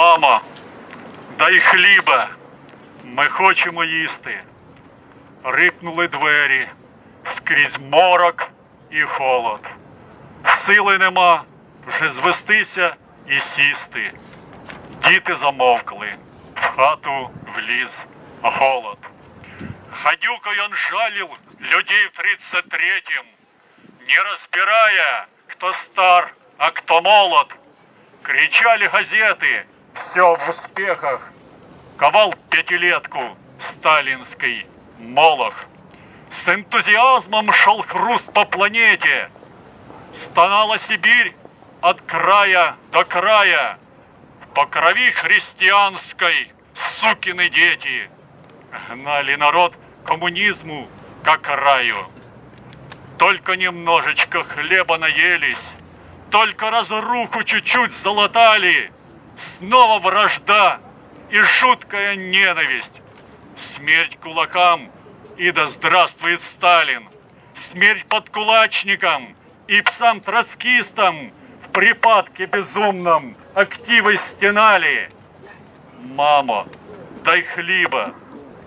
Мамо, дай хліба, ми хочемо їсти. Рипнули двері, скрізь морок і холод. Сили нема вже звестися і сісти. Діти замовкли, в хату вліз голод. Гадюкой он жалил людей в 33-м, не разбирая, кто стар, а кто молод. Кричали газеты, все в успехах. Ковал пятилетку сталинский молох. С энтузиазмом шел хруст по планете. Стонала Сибирь от края до края. По крови христианской сукины дети гнали народ коммунизму, как раю. Только немножечко хлеба наелись, только разруху чуть-чуть залатали. Снова вражда и жуткая ненависть. Смерть кулакам и да здравствует Сталин. Смерть подкулачникам и псам-троцкистам в припадке безумном активы стенали. Мамо, дай хліба,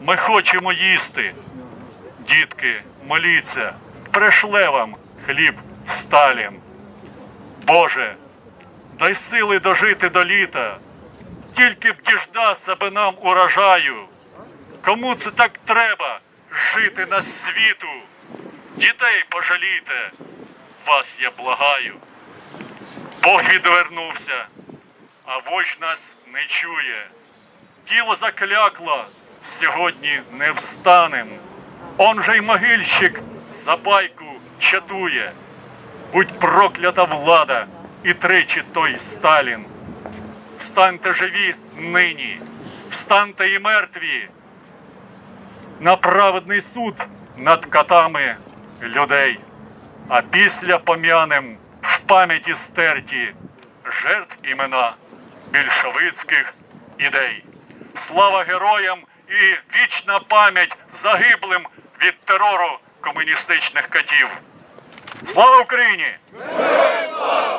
ми хочемо їсти. Дітки, моліться, пришле вам хліб Сталін. Боже, дай сили дожити до літа, тільки б діждаться би нам урожаю. Кому це так треба жити на світу? Дітей пожалійте, вас я благаю. Бог відвернувся, а вождь нас не чує. Тіло заклякло, сьогодні не встанем. Он же й могильщик за байку чатує. Будь проклята влада і тричі той Сталін. Встаньте живі нині, встаньте і мертві. На праведний суд над катами людей, а після пом'янем в пам'яті стерті жертв імена більшовицьких ідей. Слава героям і вічна пам'ять загиблим від терору комуністичних катів. Слава Україні!